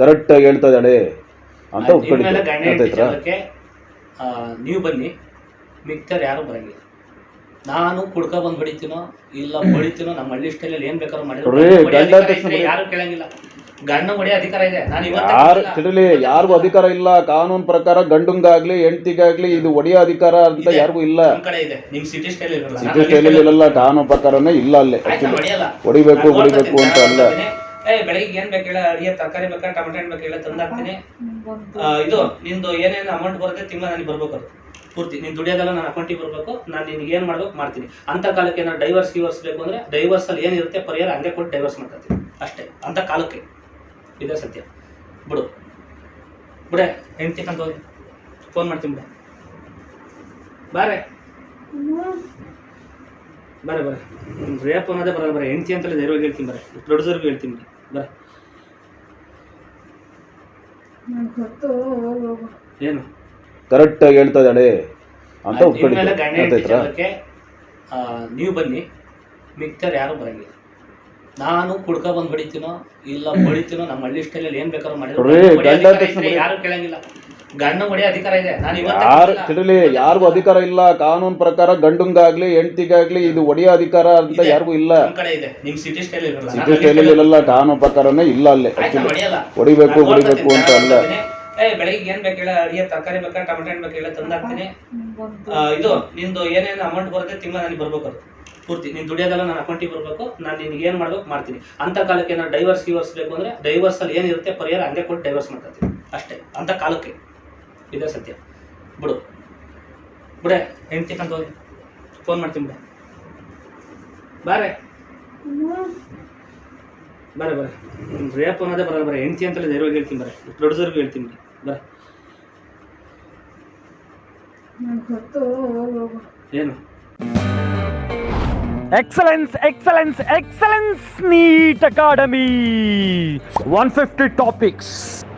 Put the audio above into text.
Correct ಆಗಿ ಹೇಳ್ತಾ ಇದ್ದಾಳೆ ಅಂತ ಒಪ್ಕೊಂಡಿದ್ದೆ. ನೀವು ಬನ್ನಿ. ಮಿಕ್ತರ್ ಯಾರು ಬರಂಗಿಲ್ಲ. ನಾನು ಕುಡ್ಕ ಬಂದು ಬಡಿತೀನೋ ಇಲ್ಲ ಬಡಿತೀನೋ ನಮ್ಮ ಹಳ್ಳಿ ಸ್ಟೈಲಲ್ಲಿ ಏನ್ ಬೇಕಾದ್ರೂ ಮಾಡಿದ್ರು ಯಾರು ಕೇಳಂಗಿಲ್ಲ. ಗಂಡ ಹೊಡೆಯೋ ಅಧಿಕಾರ ಇದೆ. ನಾನು ಯಾರಿಗೂ ಅಧಿಕಾರ ಇಲ್ಲ. ಕಾನೂನು ಪ್ರಕಾರ ಗಂಡಂಗಾಗ್ಲಿ ಹೆಂಡತಿಗಾಗ್ಲಿ ಇದು ಒಡೆಯ ಅಧಿಕಾರ ಅಂತ. ಯಾರಿಗೂ ಇಲ್ಲ. ನಮ್ ಸಿಟಿ ಸ್ಟೈಲ್ ಇರಲ್ಲ. ಕಾನೂನು ಪ್ರಕಾರನೇ ಇಲ್ಲ ಅಲ್ಲೇ. ಒಡಿಬೇಕು ಒಡಿಬೇಕು ಹೊಡಿಬೇಕು ಹೊಡಿಬೇಕು ಅಂತ ಅಲ್ಲ. ಏ ಬೆಳಿಗ್ಗೆ ಏನ್ ಬೇಕು ಹೇಳ ಅಡಿಗೆ ತರಕಾರಿ ಬೇಕಾ ಟಮಟ ಹಣ್ಣು ಬೇಕು ಹೇಳ ತಂದಾಕ್ತೀನಿ ಇದು ನಿಂದು ಏನೇನು ಅಮೌಂಟ್ ಬರುತ್ತೆ ತಿಂಗಳ ನನಗೆ ಬರ್ಬೇಕು ಅದು. ಪೂರ್ತಿ ನೀನು ದುಡಿಯೋದೆಲ್ಲ ನನ್ನ ಅಕೌಂಟಿಗೆ ಬರಬೇಕು. ನಾನು ನಿನಗೆ ಏನು ಮಾಡ್ಬೇಕು ಮಾಡ್ತೀನಿ. ಅಂತ ಕಾಲಕ್ಕೆ ಏನಾದ್ರು ಡೈವರ್ಸ್ ಗಿವರ್ಸ್ ಬೇಕು ಅಂದರೆ ಡೈವರ್ಸಲ್ಲಿ ಏನಿರುತ್ತೆ ಪರಿಹಾರ ಹಂಗೆ ಕೊಟ್ಟು ಡೈವರ್ಸ್ ಮಾಡ್ಕೊತೀನಿ ಅಷ್ಟೇ ಅಂತ ಕಾಲಕ್ಕೆ. ಇದೇ ಸತ್ಯ. ಬಿಡು. ಬಿಡೆ ಹೆಂಡ್ತಿ ಕಂತ ಹೋಗಿ. ಫೋನ್ ಮಾಡ್ತೀನಿ ಬಿಡೆ. ಬಾರೆ. ಬರೇ ಬರೇ. ರೇಪ್ ಅನ್ನೋದೇ ಬರಲ್ಲ ಬರೇ. ಹೆಂಡ್ತಿ ಅಂತಲೇ ಧೈರ್ಯವಾಗಿ ಹೇಳ್ತೀನಿ ಬರೇ. ದೊಡ್ಡದವ್ರಿಗೂ ಹೇಳ್ತೀನಿ ಬರೇ ಏನು? ಕರೆಕ್ಟ್ ಆಗಿ ಹೇಳ್ತಾ ಇದ್ದಾಳೆ ಅಂತ ಗಂಡ ಹೆಂಡತಿ ಜಗಳಕ್ಕೆ ಆ, ನೀವು ಬನ್ನಿ. ಮಿಕ್ತರ್ ಯಾರು ಬರಂಗಿಲ್ಲ. ನಾನು ಕುಡ್ಕ ಬಂದ್ ಬಡಿತೀನೋ ಇಲ್ಲ ಬಡಿತೀನೋ ನಮ್ಮ ಹಳ್ಳಿ ಸ್ಟೈಲಲ್ಲಿ ಏನ್ ಬೇಕಾದ್ರೂ ಮಾಡಿದ್ರು ಗಂಡ ತಕ್ಷಣ ಯಾರು ಕೇಳಂಗಿಲ್ಲ. ಯಾರು ತಿಳಿ ಯಾರಿಗೂ ಅಧಿಕಾರ ಇಲ್ಲ ಕಾನೂನು ಪ್ರಕಾರ ಗಂಡಂಗಾಗ್ಲಿ ಹೆಂಡತಿಗಾಗ್ಲಿ ಇದು ಒಡೆಯ ಅಧಿಕಾರ ಅಂತ. ಯಾರಿಗೂ ಇಲ್ಲ. ಸಿಟಿ ಸ್ಟೈಲ್ ಇರಲ್ಲ. ಕಾನೂನು ಪ್ರಕಾರನೇ ಇಲ್ಲ ಅಲ್ಲೇ. ಹೊಡಿಬೇಕು ಹೊಡಿಬೇಕು ಅಂತ ಅಲ್ಲ. ಏ ಬೆಳಿಗ್ಗೆ ಏನ್ ಬೇಕು ಹೇಳ? ಅಡಿಗೆ ತರಕಾರಿ ಬೇಕಾ? ಟೊಮೆಟೊ ಹಣ್ಣು ಬೇಕಾ ಹೇಳ? ತಂದಾಕ್ತೀನಿ. ಇದು ನಿಂದು ಏನೇನು ಅಮೌಂಟ್ ಬರುತ್ತೆ ತಿಂಗಳ ನನಗೆ ಬರ್ಬೇಕು ಅದು. ಪೂರ್ತಿ. ನೀನು ದುಡಿಯೋದೆಲ್ಲ ನನ್ನ ಅಕೌಂಟಿಗೆ ಬರಬೇಕು. ನಾನು ನಿನಗೆ ಏನು ಮಾಡ್ಬೇಕು ಮಾಡ್ತೀನಿ. ಅಂತ ಕಾಲಕ್ಕೆ ಏನಾದ್ರು ಡೈವರ್ಸ್ ಗಿವರ್ಸ್ ಬೇಕು ಅಂದರೆ ಡೈವರ್ಸಲ್ಲಿ ಏನಿರುತ್ತೆ ಪರಿಹಾರ ಹಂಗೆ ಕೊಟ್ಟು ಡೈವರ್ಸ್ ಮಾಡ್ಕೊತೀನಿ ಅಷ್ಟೇ. ಅಂತ ಕಾಲಕ್ಕೆ. ಇದೇ ಸತ್ಯ. ಬಿಡು. ಬಿಡೆ ಹೆಂಡ್ತಿ ಕಂತ ಹೋಗಿ. ಫೋನ್ ಮಾಡ್ತೀನಿ ಬಿಡೆ. ಬಾರೆ. ಬರ ಬರ. ರೇಪ್ ಅನ್ನೋದೇ ಬರಲ್ಲ ಬರ. ಹೆಂಡ್ತಿ ಅಂತಲೇ ಧೈರ್ಯವಾಗಿ ಹೇಳ್ತೀನಿ ಬರ. ಪ್ರೊಡ್ಯೂಸರ್ಗೂ ಹೇಳ್ತೀನಿ ಬರ. ಏನು? Excellence, excellence, excellence, NEET Academy. 150 topics,